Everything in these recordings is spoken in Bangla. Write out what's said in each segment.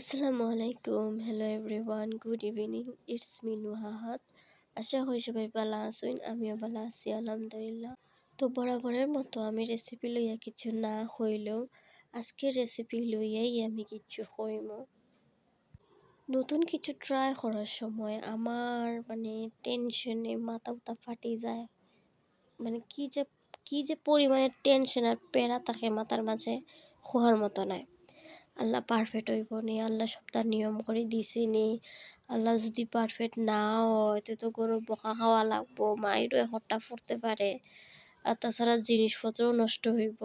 আসসালামু আলাইকুম। Hello everyone good evening it's me নুহাহাত আশা করি সবাই ভালো আছেন, আমিও ভালো আছি, আলহামদুলিল্লাহ। তো বরাবরের মতো আমি রেসিপি লইয়া কিছু না হইলেও আজকে রেসিপি লইয়াই আমি কিছু হইম। নতুন কিছু ট্রাই করার সময় আমার মানে টেনশনে মাথা উতা ফাটি যায়। মানে কি যে কি যে পরিমাণে টেনশন আর প্যারা থাকে মাথার মাঝে খোয়ার মতো নয়। আল্লাহ পারফেক্ট হইব নি, আল্লাহ সপ্তাহ নিয়ম করে দিছে নি। আল্লাহ যদি পারফেক্ট না হয়, তো গরু বকা খাওয়া লাগবো মায়েরও এখনটা ফুটতে পারে। আর তাছাড়া জিনিসপত্রও নষ্ট হইব।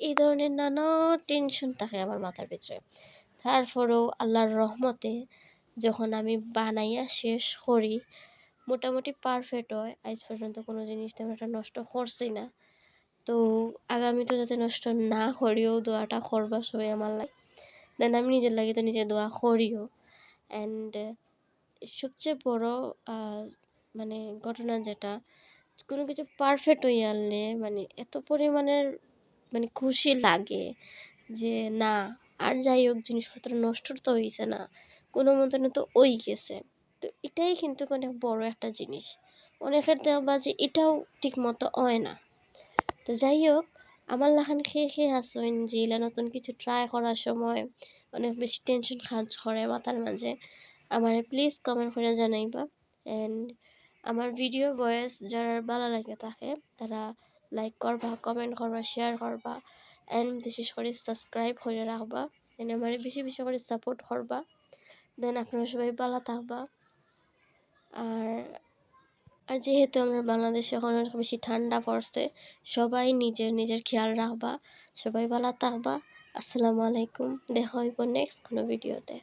এই ধরনের নানা টেনশন থাকে আমার মাথার ভিতরে। তারপরেও আল্লাহর রহমতে যখন আমি বানাইয়া শেষ করি, মোটামুটি পারফেক্ট হয়। আজ পর্যন্ত কোনো জিনিস তেমন একটা নষ্ট করছি না। তো আগামীতে যাতে নষ্ট না করিও দোয়াটা করবা সবাই আমার লাগে দেন আমি নিজের লাগে তো নিজে দোয়া করিও। অ্যান্ড সবচেয়ে বড় মানে ঘটনা যেটা, কোনো কিছু পারফেক্ট হয়ে আনলে মানে এত পরিমাণের মানে খুশি লাগে যে না, আর যাই হোক জিনিসপত্র নষ্ট তো হয়েছে না, কোনো মতনে তো ওই গেছে। তো এটাই কিন্তু অনেক বড় একটা জিনিস। অনেকের দেওয়া যে এটাও ঠিক মতো হয় না। তো যাই হোক আমার লাখান খেয়ে খেয়ে আসেন যে এলা নতুন কিছু ট্রাই করার সময়। অনেক বেশি টেনশন কাজ করে মাথার মাঝে। আমার প্লিজ কমেন্ট করে জানাইবা। অ্যান্ড আমার ভিডিও ভয়েস যারা ভালো লাগে থাকে তারা লাইক করবা কমেন্ট করবা শেয়ার করবা। অ্যান্ড বিশেষ করে সাবস্ক্রাইব করে রাখবা। এনে আমার বেশি বেশি করে সাপোর্ট করবা। দেন আপনারা সবাই ভালো থাকবা। আর আর যেহেতু আমরা বাংলাদেশে এখন অনেক বেশি ঠান্ডা পড়ছে, সবাই নিজের নিজের খেয়াল রাখবা, সবাই ভালো থাকবা। আসসালামু আলাইকুম, দেখা হইব নেক্সট কোনো ভিডিওতে